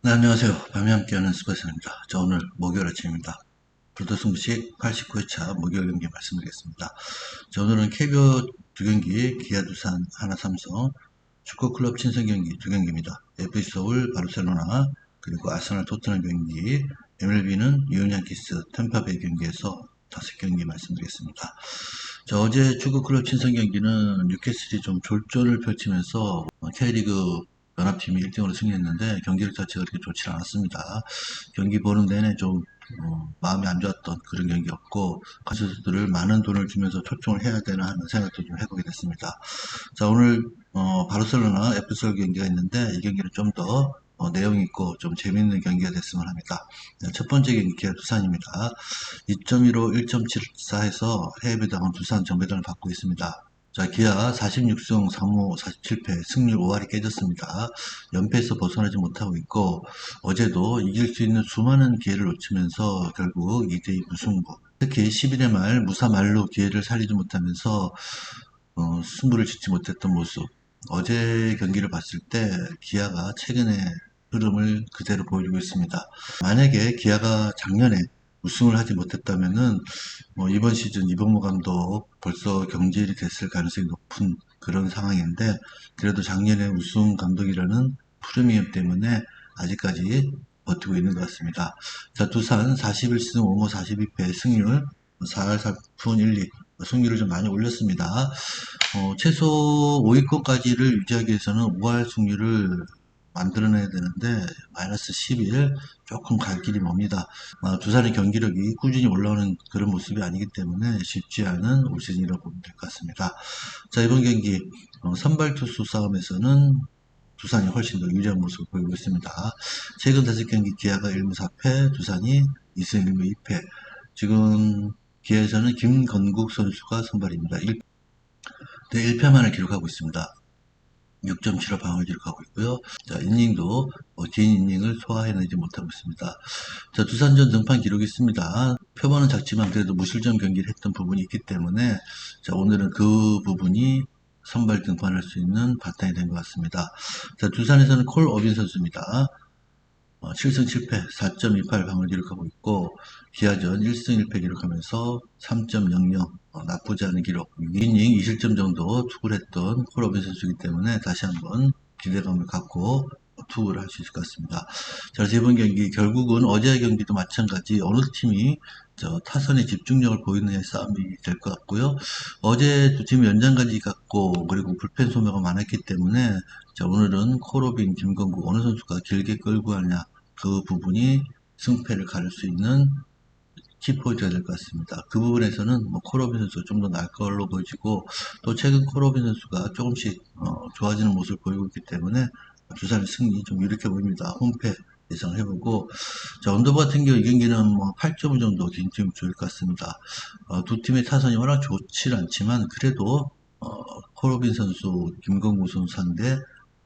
네, 안녕하세요. 밤에 함께하는 스파이스입니다. 자, 오늘 목요일 아침입니다. 불도승부식 89회차 목요일 경기 말씀드리겠습니다. 자, 오늘은 KBO 두 경기, 기아 두산, 하나 삼성, 축구클럽 친선 경기 두 경기입니다. FC 서울, 바르셀로나, 그리고 아스날 토트넘 경기, MLB는 유니언키스, 템파베이 경기에서 다섯 경기 말씀드리겠습니다. 자, 어제 축구클럽 친선 경기는 뉴캐슬이 좀 졸전을 펼치면서 K리그 연합팀이 1등으로 승리했는데 경기력 자체가 그렇게 좋지 않았습니다. 경기 보는 내내 좀 어, 마음이 안 좋았던 그런 경기였고 가수들을 많은 돈을 주면서 초청을 해야 되나 하는 생각도 좀 해보게 됐습니다. 자 오늘 어, 바르셀로나 에프솔 경기가 있는데 이 경기는 좀더 어, 내용 있고 좀 재밌는 경기가 됐으면 합니다. 네, 첫 번째 경기 기아 두산입니다. 2.15, 1.74에서 해외 배당은 두산 정배당을 받고 있습니다. 자, 기아 46승 3무 47패 승률 5할이 깨졌습니다. 연패에서 벗어나지 못하고 있고 어제도 이길 수 있는 수많은 기회를 놓치면서 결국 2대2 무승부 특히 11회 말 무사 말로 기회를 살리지 못하면서 어, 승부를 짓지 못했던 모습 어제 경기를 봤을 때 기아가 최근에 흐름을 그대로 보여주고 있습니다. 만약에 기아가 작년에 우승을 하지 못했다면은 뭐 이번 시즌 이범무 감독 벌써 경질이 됐을 가능성이 높은 그런 상황인데 그래도 작년에 우승 감독이라는 프리미엄 때문에 아직까지 버티고 있는 것 같습니다. 자 두산 41승 5무 42패 승률 4할 4푼 1리 승률을 좀 많이 올렸습니다. 어, 최소 5위권까지를 유지하기 위해서는 5할 승률을 만들어내야 되는데 마이너스 11 조금 갈 길이 멉니다. 아, 두산의 경기력이 꾸준히 올라오는 그런 모습이 아니기 때문에 쉽지 않은 올 시즌이라고 보면 될 것 같습니다. 자 이번 경기 어, 선발 투수 싸움에서는 두산이 훨씬 더 유리한 모습을 보이고 있습니다. 최근 다섯 경기 기아가 1무 4패, 두산이 2승 1무 2패. 지금 기아에서는 김건국 선수가 선발입니다. 1, 네, 1패만을 기록하고 있습니다. 6.75 방을 기록하고 있고요. 자, 이닝도 어, 긴 이닝을 소화해내지 못하고 있습니다. 자, 두산전 등판 기록이 있습니다. 표본은 작지만 그래도 무실점 경기를 했던 부분이 있기 때문에 자, 오늘은 그 부분이 선발 등판할 수 있는 바탕이 된 것 같습니다. 자, 두산에서는 콜 어빈 선수입니다. 어, 7승 7패 4.28 방을 기록하고 있고 기아전 1승 1패 기록하면서 3.00 어, 나쁘지 않은 기록 6이닝 2실점 정도 투구를 했던 콜로빈 선수이기 때문에 다시 한번 기대감을 갖고 투구를 할 수 있을 것 같습니다. 자, 이번 경기 결국은 어제 경기도 마찬가지 어느 팀이 저 타선의 집중력을 보이는 싸움이 될 것 같고요. 어제 두 팀이 연장까지 갔고 그리고 불펜 소모가 많았기 때문에 자, 오늘은 코로빈, 김건국 어느 선수가 길게 끌고 가냐 그 부분이 승패를 가를 수 있는 키포인트가 될 것 같습니다. 그 부분에서는 뭐 코로빈 선수가 좀 더 나을 걸로 보여지고 또 최근 코로빈 선수가 조금씩 어, 좋아지는 모습을 보이고 있기 때문에 두산의 승리 좀 유력해 보입니다. 홈패 예상을 해보고 자 언더버 같은 경우 이 경기는 뭐 8점 정도 개인적으로 좋을 것 같습니다. 어, 두 팀의 타선이 워낙 좋지 않지만 그래도 어, 코로빈 선수, 김건구 선수한테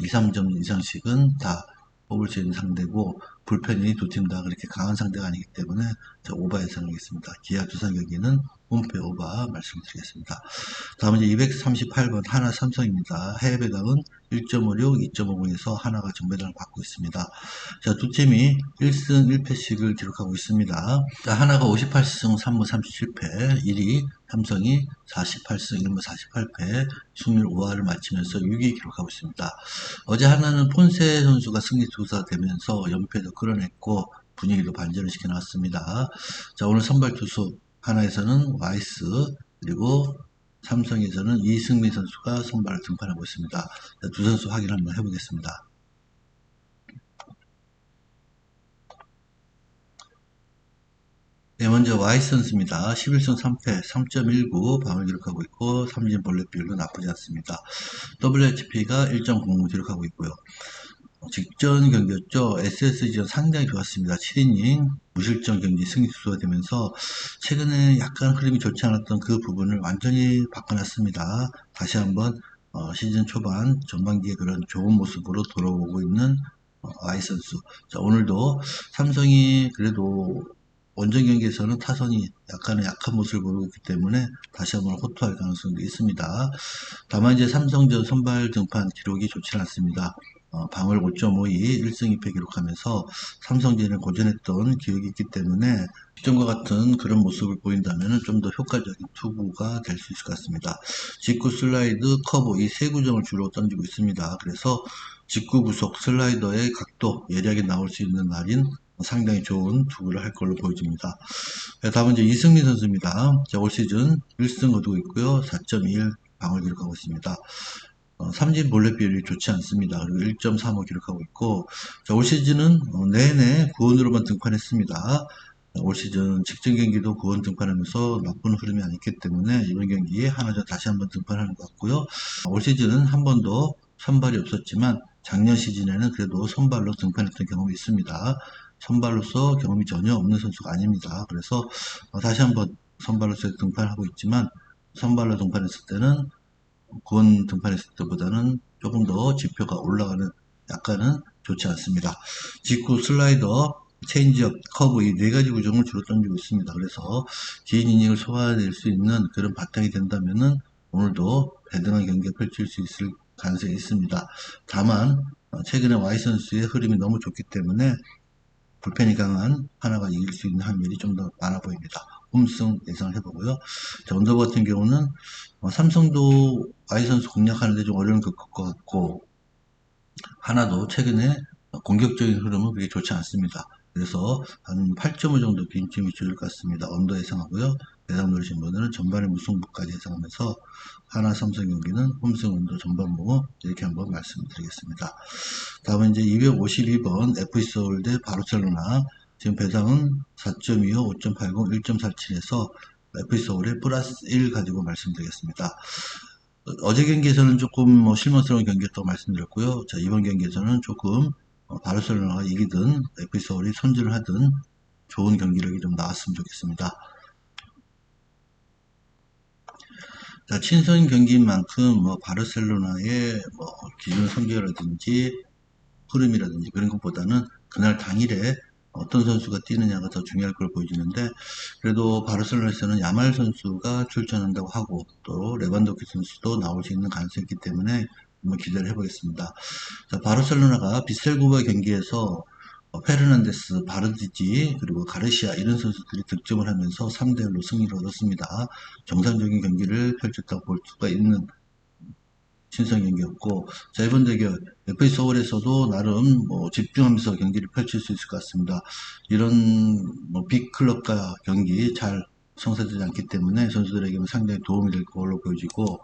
2, 3점 이상씩은 다 뽑을 수 있는 상대고 불펜이 두 팀 다 그렇게 강한 상대가 아니기 때문에 저 오바 예상하겠습니다. 기아 두산 경기는 홈페 오바 말씀드리겠습니다. 다음은 이제 238번 하나 삼성입니다. 해외 배당은 1.56, 2.50에서 하나가 정배당을 받고 있습니다. 자, 두 팀이 1승 1패씩을 기록하고 있습니다. 자, 하나가 58승 3무 37패, 1위 삼성이 48승 1무 48패, 승률 5할을 마치면서 6위 기록하고 있습니다. 어제 하나는 폰세 선수가 승리 투사되면서 연패도 끌어냈고 분위기도 반전을 시켜놨습니다. 자, 오늘 선발 투수 하나에서는 와이스 그리고 삼성에서는 이승민 선수가 선발을 등판하고 있습니다. 두 선수 확인 한번 해보겠습니다. 네, 먼저 와이스 선수입니다. 11승 3패 3.19 방을 기록하고 있고 삼진 볼넷 비율도 나쁘지 않습니다. WHP가 1.00 기록하고 있고요. 직전 경기였죠. SSG는 상당히 좋았습니다. 7이닝 무실점 경기 승리 투수가 되면서 최근에 약간 흐름이 좋지 않았던 그 부분을 완전히 바꿔놨습니다. 다시 한번 어, 시즌 초반 전반기에 그런 좋은 모습으로 돌아오고 있는 어, 아이 선수. 자, 오늘도 삼성이 그래도 원정 경기에서는 타선이 약간의 약한 모습을 보이고 있기 때문에 다시 한번 호투할 가능성도 있습니다. 다만 이제 삼성전 선발 등판 기록이 좋지 않습니다. 어, 방을 5.52 1승 2패 기록하면서 삼성진을 고전했던 기억이 있기 때문에 시점과 같은 그런 모습을 보인다면 좀 더 효과적인 투구가 될 수 있을 것 같습니다. 직구 슬라이드 커브 이 세 구정을 주로 던지고 있습니다. 그래서 직구 구속 슬라이더의 각도 예리하게 나올 수 있는 날인 상당히 좋은 투구를 할 걸로 보여집니다. 네, 다음은 이제 이승민 선수입니다. 자, 올 시즌 1승 거두고 있고요. 4.1 방을 기록하고 있습니다. 어, 삼진 볼넷 비율이 좋지 않습니다. 그리고 1.35 기록하고 있고, 자, 올 시즌은 어, 내내 구원으로만 등판했습니다. 올 시즌 직전 경기도 구원 등판하면서 나쁜 흐름이 아니기 때문에 이번 경기에 하나전 다시 한번 등판하는 것 같고요. 올 시즌은 한 번도 선발이 없었지만 작년 시즌에는 그래도 선발로 등판했던 경험이 있습니다. 선발로서 경험이 전혀 없는 선수가 아닙니다. 그래서 어, 다시 한번 선발로서 등판하고 있지만 선발로 등판했을 때는 구원 등판했을 때보다는 조금 더 지표가 올라가는 약간은 좋지 않습니다. 직구 슬라이더 체인지업, 커브 이 네 가지 구종을 주로 던지고 있습니다. 그래서 긴 이닝을 소화해낼 수 있는 그런 바탕이 된다면은 오늘도 대등한 경기가 펼칠 수 있을 가능성이 있습니다. 다만 어, 최근에 Y 선수의 흐름이 너무 좋기 때문에 불펜이 강한 하나가 이길 수 있는 확률이 좀 더 많아 보입니다. 홈승 예상을 해보고요. 자, 언더버 같은 경우는 어, 삼성도 Y 선수 공략하는데 좀 어려운 것 같고 하나도 최근에 공격적인 흐름은 그렇게 좋지 않습니다. 그래서 한 8.5 정도 빈틈이 줄것 같습니다. 언더 예상하고요. 대상 누르신 분들은 전반의 무승부까지 예상하면서 하나 삼성 경기는 홈승 언더 전반부 이렇게 한번 말씀드리겠습니다. 다음은 이제 252번 FC 서울 대 바르셀로나 지금 배당은 4.25, 5.80, 1.47에서 FC 서울의 플러스 1 가지고 말씀드리겠습니다. 어제 경기에서는 조금 뭐 실망스러운 경기였다고 말씀드렸고요. 자, 이번 경기에서는 조금 어, 바르셀로나가 이기든 FC 서울이 손질을 하든 좋은 경기력이 좀 나왔으면 좋겠습니다. 자, 친선 경기인 만큼 뭐 바르셀로나의 뭐 기존 성적이라든지 흐름이라든지 그런 것보다는 그날 당일에 어떤 선수가 뛰느냐가 더 중요할 걸 보여지는데 그래도 바르셀로나에서는 야말 선수가 출전한다고 하고 또 레반도키 선수도 나올 수 있는 가능성이 있기 때문에 한번 기대를 해보겠습니다. 자, 바르셀로나가 비셀고바 경기에서 어, 페르난데스, 바르디지, 그리고 가르시아 이런 선수들이 득점을 하면서 3대1로 승리를 얻었습니다. 정상적인 경기를 펼쳤다고 볼 수가 있는 신선 경기였고 자 이번 대결 FA 서울에서도 나름 뭐 집중하면서 경기를 펼칠 수 있을 것 같습니다. 이런 뭐 빅클럽과 경기 잘 성사되지 않기 때문에 선수들에게는 상당히 도움이 될 걸로 보여지고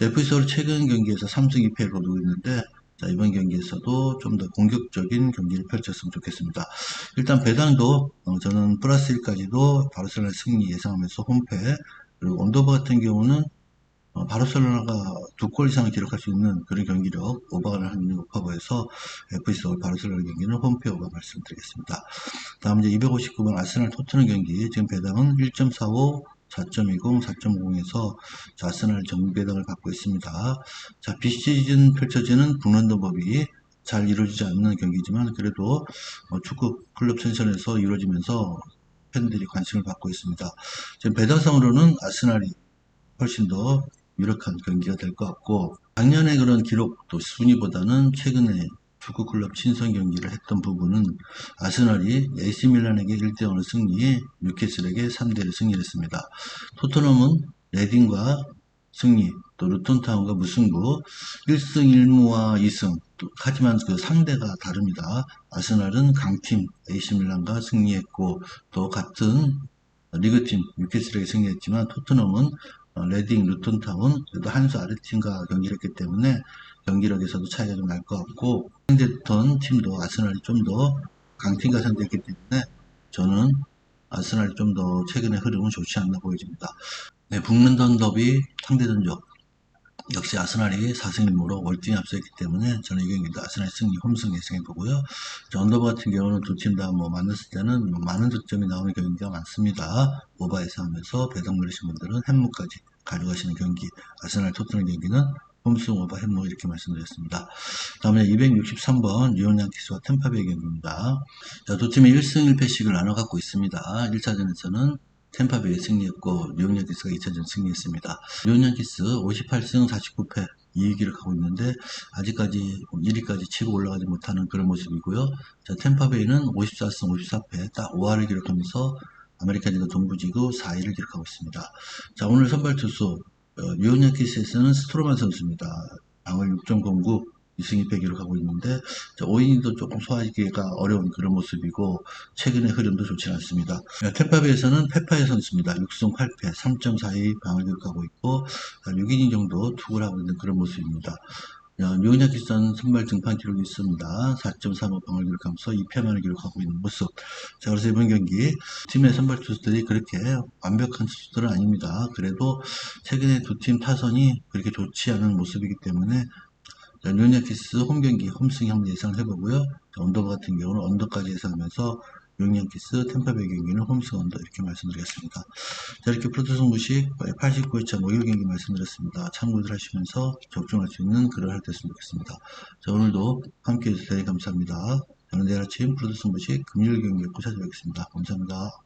FA 서울 최근 경기에서 3승 2패를 거두고 있는데 자, 이번 경기에서도 좀 더 공격적인 경기를 펼쳤으면 좋겠습니다. 일단 배당도 어, 저는 플러스 1까지도 바르셀로나 승리 예상하면서 홈패 그리고 언더버 같은 경우는 어, 바르셀로나가 두 골 이상을 기록할 수 있는 그런 경기력 오버가 하는 높아 보여서 FC 서울 바르셀로나 경기는 홈페 오버 말씀드리겠습니다. 다음 이제 259번 아스날 토트넘 경기 지금 배당은 1.45 4.20, 4.50에서 아스날 정배당을 받고 있습니다. 자, 비시즌 펼쳐지는 북런던법이 잘 이루어지지 않는 경기지만 그래도 어, 축구 클럽 선전에서 이루어지면서 팬들이 관심을 받고 있습니다. 지금 배당상으로는 아스날이 훨씬 더 유력한 경기가 될 것 같고 작년에 그런 기록도 순위보다는 최근에 축구클럽 친선 경기를 했던 부분은 아스날이 AC 밀란에게 1대0을 승리해 뉴캐슬에게 3대1 승리를 했습니다. 토트넘은 레딩과 승리, 또 루톤타운과 무승부, 1승 1무와 2승, 하지만 그 상대가 다릅니다. 아스날은 강팀 AC 밀란과 승리했고, 또 같은 리그팀 뉴캐슬에게 승리했지만 토트넘은 어, 레딩, 루톤타운, 그래도 한수 아르팀과 경기를 했기 때문에 경기력에서도 차이가 좀 날 것 같고 상대했던 팀도 아스날이 좀 더 강팀과 상대했기 때문에 저는 아스날이 좀 더 최근의 흐름은 좋지 않나 보여집니다. 네, 북런던 더비 상대 전적 역시 아스날이 4승 1무로 월등히 앞서있기 때문에 저는 이 경기도 아스날 승리 홈승 예상해 보고요. 언더버 같은 경우는 두 팀 다 뭐 만났을 때는 뭐 많은 득점이 나오는 경기가 많습니다. 오버 예상하면서 배당 누리신 분들은 햄무까지 가져가시는 경기 아스날 토트넘 경기는 홈승 오버 햄무 이렇게 말씀드렸습니다. 다음에 263번 뉴욕 양키스와 템파베이 경기입니다. 자, 두 팀이 1승 1패씩을 나눠 갖고 있습니다. 1차전에서는 템파베이 승리했고 뉴욕 양 키스가 2차전 승리했습니다. 뉴욕 양 키스 58승 49패 2위 기록하고 있는데 아직까지 1위까지 치고 올라가지 못하는 그런 모습이고요. 자, 템파베이는 54승 54패 딱 5할을 기록하면서 아메리칸 리그 동부지구 4위를 기록하고 있습니다. 자, 오늘 선발 투수 어, 뉴욕 양키스에서는 스트로만 선수입니다. 방을 6.09 2승 2패 기록하고 있는데 5이닝도 조금 소화하기가 어려운 그런 모습이고 최근의 흐름도 좋지 않습니다. 템파베이에서는 페파의 선수입니다. 6승 8패 3.42 방을 기록하고 있고 6이닝 정도 투구를 하고 있는 그런 모습입니다. 뉴욕 양키스는 선발 등판 기록이 있습니다. 4.35 방을 기록하면서 2패만을 기록하고 있는 모습. 자, 그래서 이번 경기 팀의 선발 투수들이 그렇게 완벽한 투수들은 아닙니다. 그래도 최근에 두 팀 타선이 그렇게 좋지 않은 모습이기 때문에 뉴욕양키스 홈경기 홈승 형 예상을 해보고요. 자, 언더 같은 경우는 언더까지 예상하면서 뉴욕양키스 템파베이 경기는 언더 이렇게 말씀드리겠습니다. 자 이렇게 프로토 승부식 89회차 목요일 경기 말씀드렸습니다. 참고들 하시면서 적중할 수 있는 그런 할 됐으면 좋겠습니다. 자 오늘도 함께 해주셔서 감사합니다. 저는 내일 아침 프로토 승부식 금요일 경기 꼭 찾아뵙겠습니다. 감사합니다.